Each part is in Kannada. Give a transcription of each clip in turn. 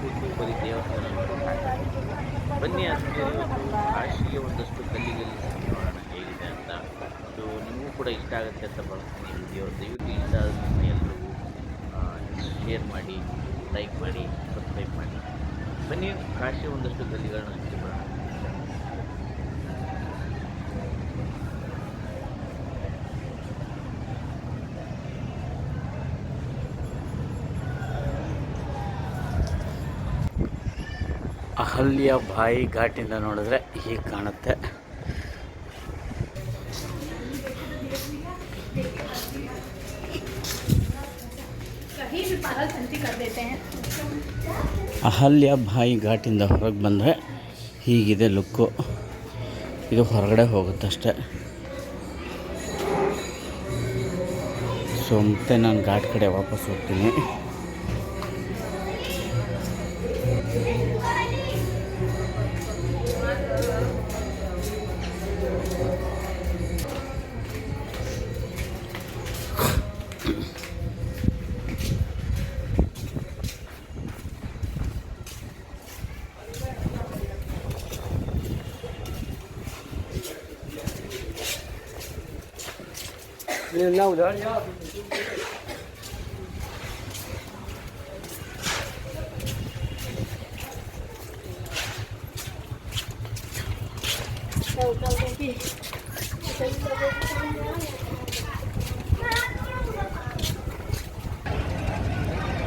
ಕೂತು ಬರೀ ದೇವಸ್ಥಾನ ಬನ್ನಿ ಆದ್ಮೇಲೆ ಇವತ್ತು ಕಾಶಿಗೆ ಒಂದಷ್ಟು ಕಲ್ಲಿಗಲ್ಲಿ ನೋಡೋಣ ಹೇಗಿದೆ ಅಂತ. ಸೊ ನಿಮಗೂ ಕೂಡ ಇಷ್ಟ ಆಗುತ್ತೆ ಅಂತ ಬಳಸ್ತೀನಿ ಈ ವಿಡಿಯೋ. ದಯವಿಟ್ಟು ಇಷ್ಟ ಆದ ಎಲ್ಲರಿಗೂ ಶೇರ್ ಮಾಡಿ ಲೈಕ್ ಮಾಡಿ ಸಬ್ಸ್ಕ್ರೈಬ್ ಮಾಡಿ. ಬನ್ನಿ ಕಾಶಿ ಒಂದಷ್ಟು ಗಲ್ಲಿಗಳನ್ನ ಸುತ್ತಿ ಅಹಲ್ಯ ಬಾಯಿ ಘಾಟಿಂದ ನೋಡಿದ್ರೆ ಹೀಗೆ ಕಾಣುತ್ತೆ. ಅಹಲ್ಯ ಬಾಯಿ ಘಾಟಿಂದ ಹೊರಗೆ ಬಂದರೆ ಹೀಗಿದೆ ಲುಕ್ಕು. ಇದು ಹೊರಗಡೆ ಹೋಗುತ್ತಷ್ಟೆ. ಸೊ ಮತ್ತೆ ನಾನು ಘಾಟ್ ಕಡೆ ವಾಪಸ್ ಹೋಗ್ತೀನಿ.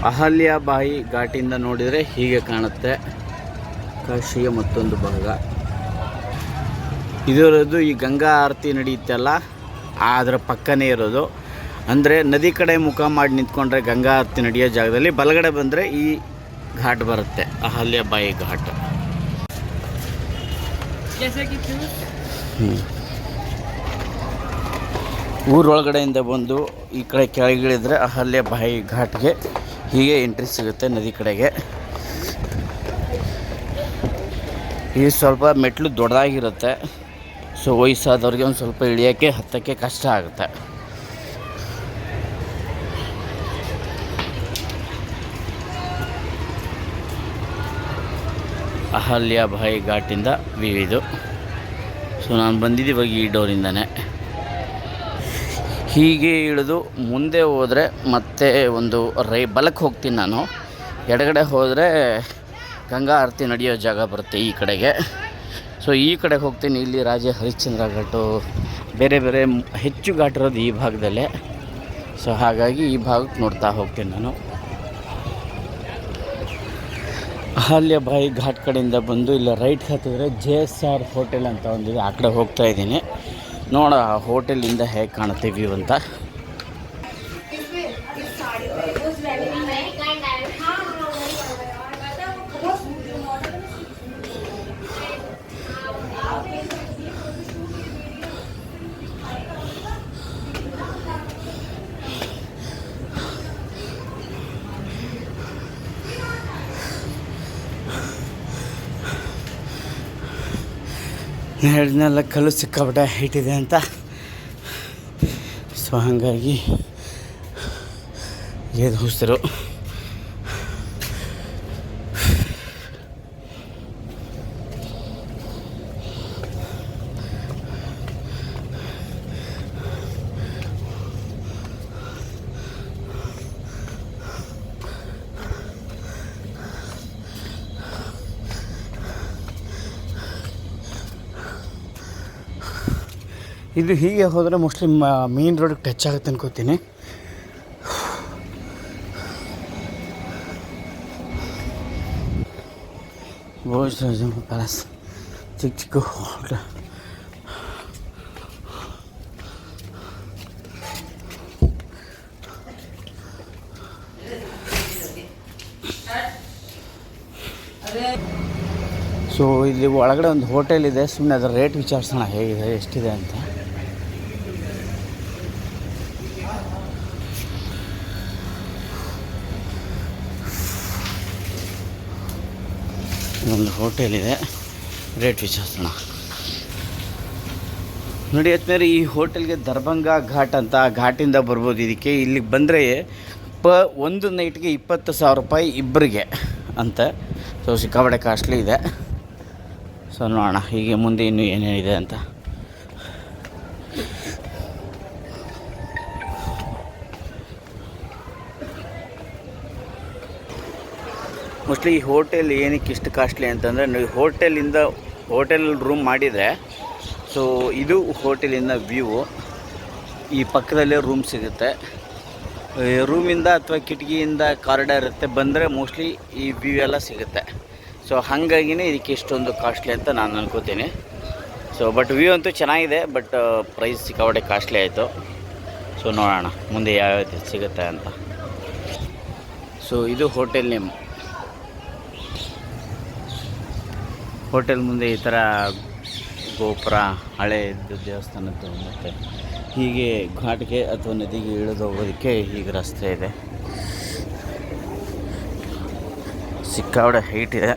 ಅಹಲ್ಯ ಬಾಯಿ ಘಾಟಿಂದ ನೋಡಿದರೆ ಹೀಗೆ ಕಾಣುತ್ತೆ. ಕಾಶಿಯ ಮತ್ತೊಂದು ಭಾಗ. ಇದರದ್ದು ಈ ಗಂಗಾ ಆರತಿ ನಡೆಯುತ್ತಲ್ಲ ಅದರ ಪಕ್ಕನೇ ಇರೋದು. ಅಂದರೆ ನದಿ ಕಡೆ ಮುಖ ಮಾಡಿ ನಿಂತ್ಕೊಂಡ್ರೆ ಗಂಗಾ ಆರತಿ ನಡೆಯೋ ಜಾಗದಲ್ಲಿ ಬಲಗಡೆ ಬಂದರೆ ಈ ಘಾಟ್ ಬರುತ್ತೆ, ಅಹಲ್ಯ ಬಾಯಿ ಘಾಟ್. ಊರೊಳಗಡೆಯಿಂದ ಬಂದು ಈ ಕಡೆ ಕೆಳಗಿಳಿದ್ರೆ ಅಹಲ್ಯ ಬಾಯಿ ಘಾಟ್ಗೆ ಹೀಗೆ ಎಂಟ್ರಿ ಸಿಗುತ್ತೆ ನದಿ ಕಡೆಗೆ. ಈ ಸ್ವಲ್ಪ ಮೆಟ್ಲು ದೊಡ್ಡದಾಗಿರುತ್ತೆ. ಸೊ ವಯಸ್ಸಾದವ್ರಿಗೆ ಒಂದು ಸ್ವಲ್ಪ ಇಳಿಯೋಕ್ಕೆ, ಹತ್ತಕ್ಕೆ ಕಷ್ಟ ಆಗುತ್ತೆ. ಅಹಲ್ಯ ಬಾಯಿ ಘಾಟಿಂದ ವ್ಯೂ ಇದು ಸೊ ನಾನು ಬಂದಿದ್ದು ಈ ಡೋರಿಂದನೇ. ಹೀಗೆ ಇಳಿದು ಮುಂದೆ ಹೋದರೆ ಮತ್ತೆ ಒಂದು ರೈ ಬಲಕ್ಕೆ ಹೋಗ್ತೀನಿ ನಾನು. ಎಡಗಡೆ ಹೋದರೆ ಗಂಗಾ ಆರತಿ ನಡೆಯೋ ಜಾಗ ಬರುತ್ತೆ ಈ ಕಡೆಗೆ. ಸೊ ಈ ಕಡೆ ಹೋಗ್ತೀನಿ. ಇಲ್ಲಿ ರಾಜ ಹರಿಶ್ಚಂದ್ರ ಘಾಟು. ಬೇರೆ ಬೇರೆ ಹೆಚ್ಚು ಘಾಟ್ ಇರೋದು ಈ ಭಾಗದಲ್ಲೇ. ಸೊ ಹಾಗಾಗಿ ಈ ಭಾಗಕ್ಕೆ ನೋಡ್ತಾ ಹೋಗ್ತೀನಿ ನಾನು. ಅಹಲ್ಯ ಬಾಯಿ ಘಾಟ್ ಕಡೆಯಿಂದ ಬಂದು ಇಲ್ಲ ರೈಟ್ ಹತ್ತಿದ್ರೆ ಜೆ ಎಸ್ ಆರ್ ಹೋಟೆಲ್ ಅಂತ ಒಂದಿದೆ ಆ ಕಡೆ ಹೋಗ್ತಾ ಇದ್ದೀನಿ. ನೋಡ ಆ ಹೋಟೆಲಿಂದ ಹೇಗೆ ಕಾಣುತ್ತೆ ವ್ಯೂ ಅಂತ. ಹೇಳಿದ್ನೆಲ್ಲ ಕಲ್ಲು ಸಿಕ್ಕಾಪಟ್ಟೆ ಹಿಟ್ಟಿದೆ ಅಂತ. ಸೊ ಹಾಗಾಗಿ ಎದ್ದು ಹುಸ್ತರು. ಇದು ಹೀಗೆ ಹೋದರೆ ಮೋಸ್ಟ್ಲಿ ಮೇನ್ ರೋಡ್ಗೆ ಟಚ್ ಆಗುತ್ತೆ ಅನ್ಕೋತೀನಿ. ಭೋಜರಾಜ ಪ್ಯಾಲೇಸ್ ಚಿಕ್ಕ ಚಿಕ್ಕ ಹೋಟ್ಲ ಸೊ ಇಲ್ಲಿ ಒಳಗಡೆ ಒಂದು ಹೋಟೆಲ್ ಇದೆ. ಸುಮ್ಮನೆ ಅದರ ರೇಟ್ ವಿಚಾರಿಸೋಣ ಹೇಗಿದೆ ಎಷ್ಟಿದೆ ಅಂತ. ಒಂದು ಹೋಟೆಲ್ ಇದೆ ರೇಟ್ ವಿಚಾರಿಸೋಣ. ನೋಡಿ ಆದ್ಮೇಲೆ ಈ ಹೋಟೆಲ್ಗೆ ದರ್ಭಂಗ ಘಾಟ್ ಅಂತ ಘಾಟಿಂದ ಬರ್ಬೋದು. ಇದಕ್ಕೆ ಇಲ್ಲಿಗೆ ಬಂದರೆ ಪ ಒಂದು ನೈಟ್ಗೆ ಇಪ್ಪತ್ತು ಸಾವಿರ ರೂಪಾಯಿ ಇಬ್ಬರಿಗೆ ಅಂತ. ಸೊ ಸಿಕ್ಕಾಪಟ್ಟೆ ಕಾಸ್ಟ್ಲಿ ಇದೆ. ಸೊ ನೋಡೋಣ, ಹೀಗೆ ಮುಂದೆ ಇನ್ನೂ ಏನೇನಿದೆ ಅಂತ. ಮೋಸ್ಟ್ಲಿ ಈ ಹೋಟೆಲ್ ಏನಕ್ಕೆ ಇಷ್ಟು ಕಾಸ್ಟ್ಲಿ ಅಂತಂದರೆ ನೀವು ಹೋಟೆಲಿಂದ ಹೋಟೆಲ್ ರೂಮ್ ಮಾಡಿದರೆ ಸೊ ಇದು ಹೋಟೆಲಿಂದ ವ್ಯೂ ಈ ಪಕ್ಕದಲ್ಲೇ ರೂಮ್ ಸಿಗುತ್ತೆ. ರೂಮಿಂದ ಅಥವಾ ಕಿಟಕಿಯಿಂದ ಕಾರಿಡಾರ್ ಇರುತ್ತೆ, ಬಂದರೆ ಮೋಸ್ಟ್ಲಿ ಈ ವ್ಯೂ ಎಲ್ಲ ಸಿಗುತ್ತೆ. ಸೊ ಹಾಗಾಗಿನೇ ಇದಕ್ಕೆ ಇಷ್ಟೊಂದು ಕಾಸ್ಟ್ಲಿ ಅಂತ ನಾನು ಅನ್ಕೋತೀನಿ. ಸೊ ಬಟ್ ವ್ಯೂ ಅಂತೂ ಚೆನ್ನಾಗಿದೆ ಬಟ್ ಪ್ರೈಸ್ ಸಿಕ್ಕಾಪಟ್ಟೆ ಕಾಸ್ಟ್ಲಿ ಆಯಿತು. ಸೊ ನೋಡೋಣ, ಮುಂದೆ ಯಾವ್ಯಾವ ಸಿಗುತ್ತೆ ಅಂತ. ಸೊ ಇದು ಹೋಟೆಲ್ ನೇಮ್ ಹೋಟೆಲ್ ಮುಂದೆ ಈ ಥರ ಗೋಪುರ ಹಳೆಯದ್ದು ದೇವಸ್ಥಾನದ್ದು ಮತ್ತು ಹೀಗೆ ಘಾಟ್ಗೆ ಅಥವಾ ನದಿಗೆ ಇಳಿದು ಹೋಗೋದಕ್ಕೆ ಈಗ ರಸ್ತೆ ಇದೆ. ಸಿಕ್ಕಾವಡೆ ಹೈಟ್ ಇದೆ.